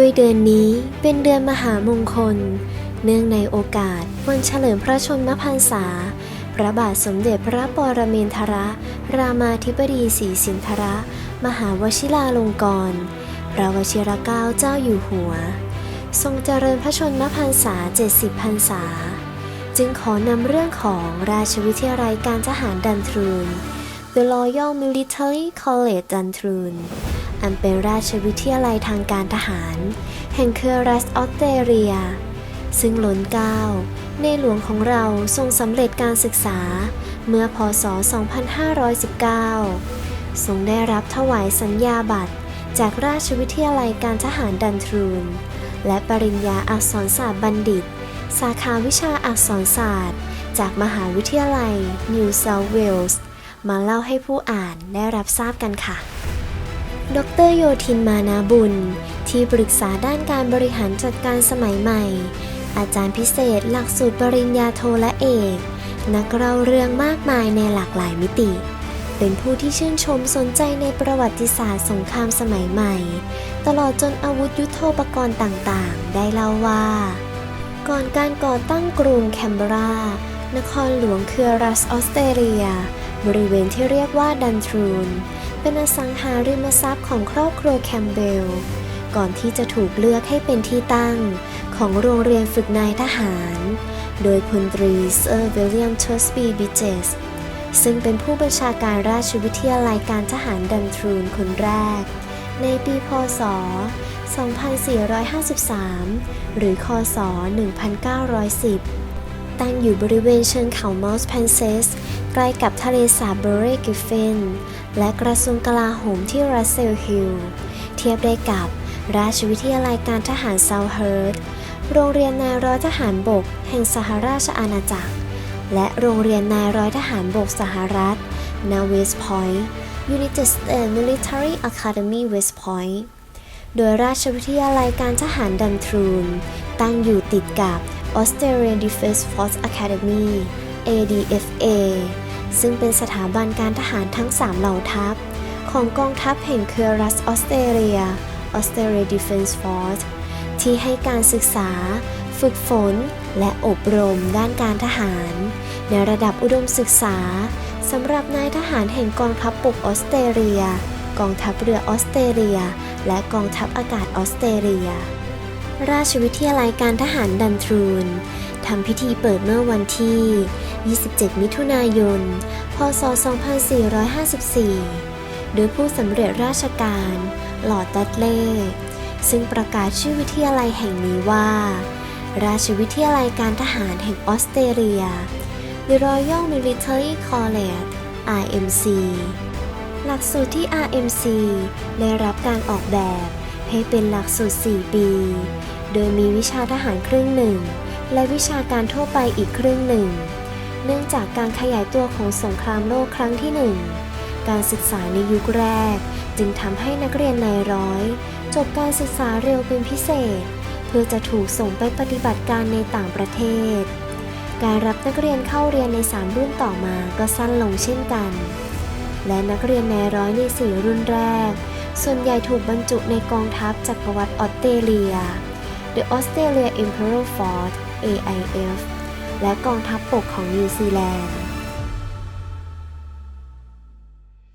โดยเดือนนี้เป็นเดือนมหามงคล เนื่องในโอกาสวันเฉลิมพระชนมพรรษา พระบาทสมเด็จพระปรมินทรรามาธิบดีศรีสินธรมหาวชิราลงกรณพระวชิรเกล้าเจ้าอยู่หัว ทรงเจริญพระชนมพรรษา 70พรรษา จึงขอนำเรื่องของราชวิทยาลัยการทหารดันทรูน The Royal Military College ดันทรูน อันเป็นราชวิทยาลัยทางการทหาร แห่งเครือรัฐออสเตรเลีย ซึ่งล้นเกล้าในหลวงของเราทรงสำเร็จการศึกษาเมื่อพศ 2519 ทรงได้รับถวายสัญญาบัตรจากราชวิทยาลัยการทหารดันทรูน และปริญญาอักษรศาสตร์บัณฑิต สาขาวิชาอักษรศาสตร์ จากมหาวิทยาลัยนิวเซาท์เวลส์มาเล่าให้ผู้อ่านได้รับทราบกันค่ะ ดรโยธินมานาบุญ ที่ปรึกษาด้านการบริหารจัดการสมัยใหม่ อาจารย์พิเศษหลักสูตรปริญญาโทและเอก นักเล่าเรื่องมากมายในหลากหลายมิติ เป็นผู้ที่ชื่นชมสนใจในประวัติศาสตร์สงครามสมัยใหม่ ตลอดจนอาวุธยุโทโธปกรณ์ต่างๆ ได้เล่าว่า ก่อนการก่อตั้งกรุงแคนเบรา นครหลวงคือรัฐออสเตรเลีย บริเวณที่เรียกว่าดันทรูน เป็นอสังหาริมทรัพย์ของครอบครัวแคมเบล ก่อนที่จะถูกเลือกให้เป็นที่ตั้ง ของโรงเรียนฝึกนายทหาร โดยพลตรีเซอร์วิลเลียมทัสบีบิเจสซึ่งเป็นผู้บัญชาการราชวิทยาลัยการทหารดันทรูนคนแรก ในปีพศ 2453 หรือคศ 1910 ตั้งอยู่บริเวณเชิงเขามอสเพนเซส ใกล้กับทะเลสาบเบอร์เรกิฟเฟน และกระทรวงกลาโหมที่รัสเซลฮิล เทียบได้กับราชวิทยาลัยการทหารเซาเฮิร์ตโรงเรียนนายร้อยทหารบก แห่งสหราชอาณาจักร และโรงเรียนนายร้อยทหารบกสหรัฐนาเวสพอยต์ United States Military Academy West Point โดยราชวิทยาลัยการทหารดันทรูน ตั้งอยู่ติดกับ Australian Defence Force Academy ADFA ซึ่งเป็นสถาบันการทหารทั้ง 3 เหล่าทัพ ของกองทัพแห่งเครือรัฐออสเตรเลีย Australia Defence Force ที่ให้การศึกษา ฝึกฝน และอบรมด้านการทหาร ในระดับอุดมศึกษาสำหรับนายทหารแห่งกองทัพบกออสเตรเลีย กองทัพเรือออสเตรเลีย และกองทัพอากาศออสเตรเลีย ราชวิทยาลัยการทหารดันทรูนทำพิธีเปิดเมื่อวันที่ 27 มิถุนายน พศ 2454 โดยผู้สำเร็จราชการ หลอดดัตเล่ ซึ่งประกาศชื่อวิทยาลัยแห่งนี้ว่า ราชวิทยาลัยการทหารแห่งออสเตรเลีย The Royal Military College RMC หลักสูตรที่ RMC ได้รับการออกแบบ ให้เป็นหลักสูตร 4 ปี โดยมีวิชาทหารครึ่งหนึ่ง และวิชาการทั่วไปอีกครึ่งหนึ่ง เนื่องจากการขยายตัวของสงครามโลกครั้งที่หนึ่ง การศึกษาในยุคแรก จึงทำให้นักเรียนนายร้อย จบการศึกษาเร็วเป็นพิเศษ เพื่อจะถูกส่งไปปฏิบัติการในต่างประเทศ การรับนักเรียนเข้าเรียนใน 3 รุ่นต่อมาก็สั้นลงเช่นกัน และนักเรียนในร้อยใน 4 รุ่นแรก ส่วนใหญ่ถูกบรรจุในกองทัพจักรวรรดิออสเตรเลีย The Australia Imperial Force AIF และกองทัพปกของนิวซีแลนด์